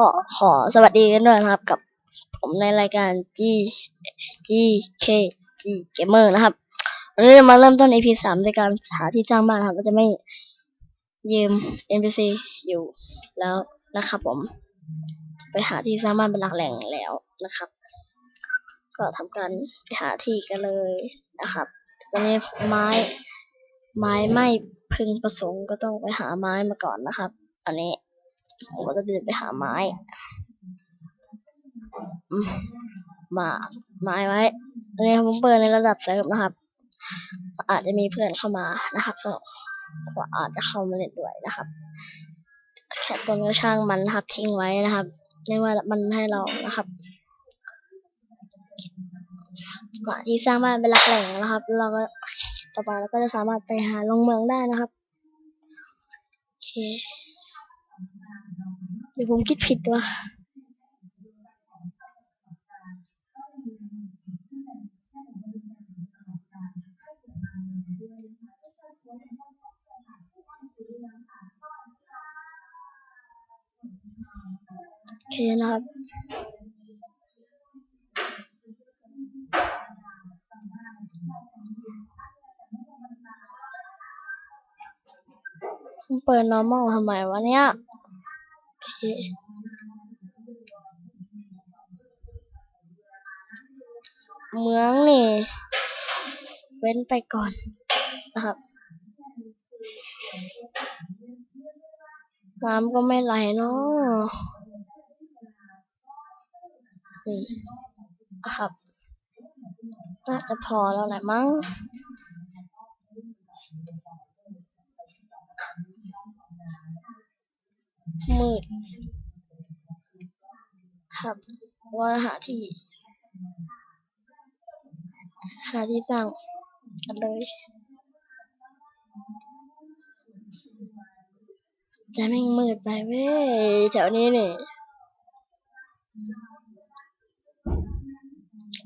ก็ขอสวัสดีกันด้วยนะครับ กับผมในรายการ G G K G Gamer นะครับวันนี้เรามาเริ่มต้น EP สามในการหาที่สร้างบ้านครับก็จะไม่ยืม NPC อยู่แล้วนะครับผมไปหาที่สร้างบ้านเป็นหลักแหล่งแล้วนะครับ ก็ทำการไปหาที่กันเลยนะครับตอนนี้ไม้ไม้ไม่พึงประสงค์ก็ต้องไปหาไม้มาก่อนนะครับ อันนี้ ผมก็จะเดินไปหาไม้อืมาไม้ไว้อันนี้ผมเปิดในระดับเซิร์ฟนะครับ อาจจะมีเพื่อนเข้ามานะครับก็อาจจะเข้ามาเล่นด้วยนะครับ แค่ต้นก็ช่างมันนะครับทิ้งไว้นะครับไม่ว่ามันให้เรานะครับกว่าที่สร้างบ้านเป็นหลักแหล่งนะครับ เราก็ต่อไปเราก็จะสามารถไปหาลงเมืองได้นะครับโอเค เดี๋ยวผมคิดผิดว่ะโอเคนะครับเปิด normal ทำไมวะเนี่ย เคเมืองนี่ เว้นไปก่อนนะครับ น้ำก็ไม่ไหลเนาะนี่นะครับ น่าจะพอแล้วแหละมั้ง มืด ครับว่าหาที่ หาที่สร้างกันเลย จะแม่งมืดไปเว้ยแถวนี้นี่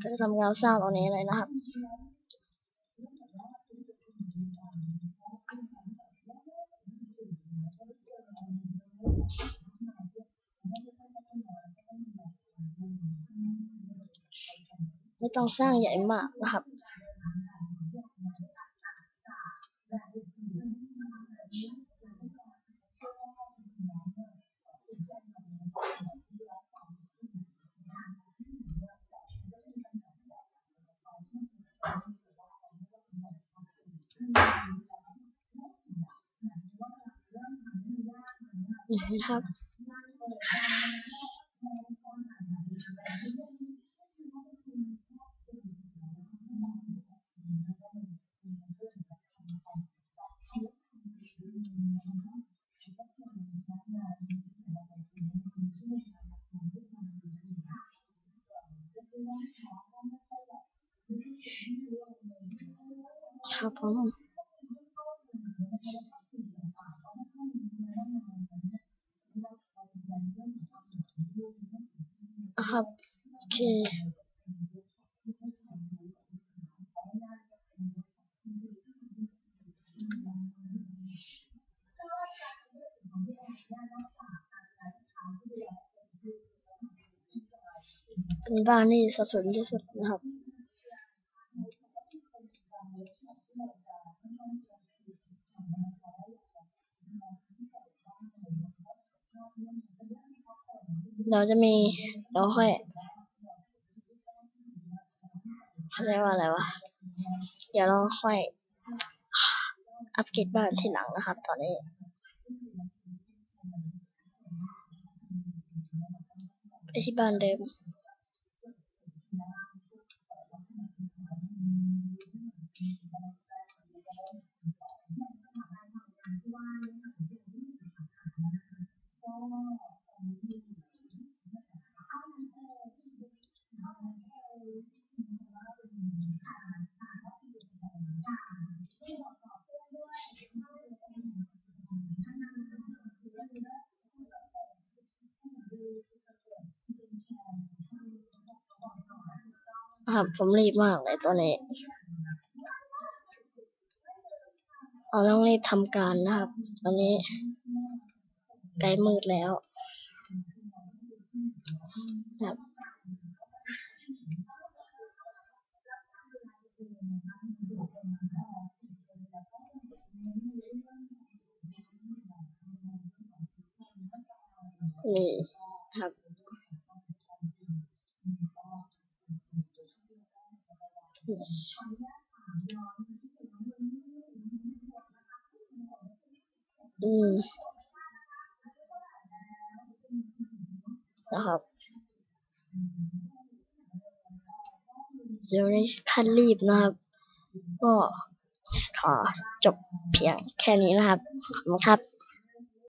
ก็จะทำงานสร้างตรงนี้เลยนะครับ ไม่ต้องสร้างใหญ่มากนะครับนี่ครับ ผมครับ โอเค เป็นบ้านที่สัดส่วนที่สุดนะครับ เดี๋ยวจะมีเดี๋ยวค่อยเขาเรียกว่าอะไรวะ เดี๋ยวเราค่อย อัปเกรดบ้านที่หลังนะครับ ตอนนี้ไปที่บ้านเดิม ครับผมรีบมากเลยตอนนี้ เราต้องรีบทำการนะครับ ตอนนี้ใกล้มืดแล้วครับนี่ครับ อืมนะครับเดี๋ยวนี้ขั้นรีบนะครับ ก็ขอจบเพียงแค่นี้นะครับขอบคุณครับ